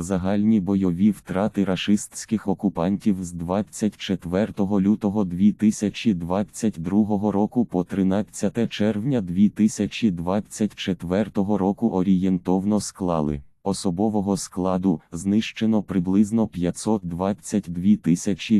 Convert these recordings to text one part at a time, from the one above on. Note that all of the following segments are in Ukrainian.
Загальні бойові втрати рашистських окупантів з 24 лютого 2022 року по 13 червня 2024 року орієнтовно склали. Особового складу знищено приблизно 522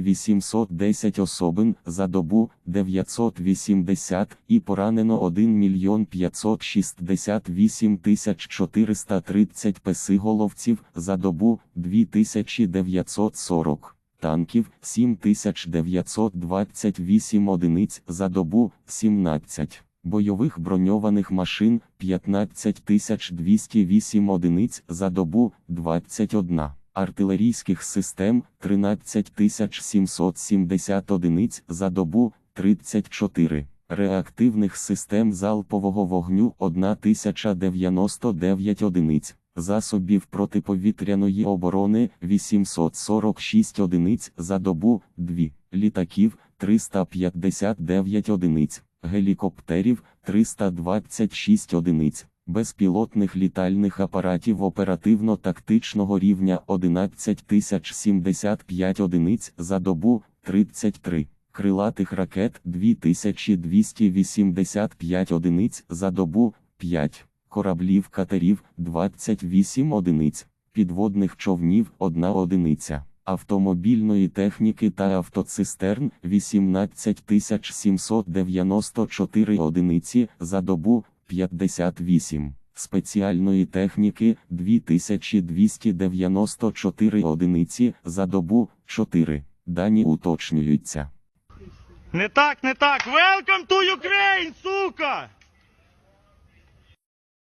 810 особин за добу 980 і поранено 1 мільйон 568 430 песиголовців за добу 2940. Танків 7928 одиниць за добу 17 бойових броньованих машин 15208 одиниць за добу 21, артилерійських систем 13770 одиниць за добу 34, реактивних систем залпового вогню 1099 одиниць. Засобів протиповітряної оборони 846 одиниць за добу 2, літаків 359 одиниць, гелікоптерів 326 одиниць, безпілотних літальних апаратів оперативно-тактичного рівня 11075 одиниць за добу 33, крилатих ракет 2285 одиниць за добу 5, кораблів катерів 28 одиниць, підводних човнів 1 одиниця автомобільної техніки та автоцистерн 18794 одиниці за добу 58, спеціальної техніки 2294 одиниці за добу 4. Дані уточнюються. Не так, не так. Welcome to Ukraine, сука!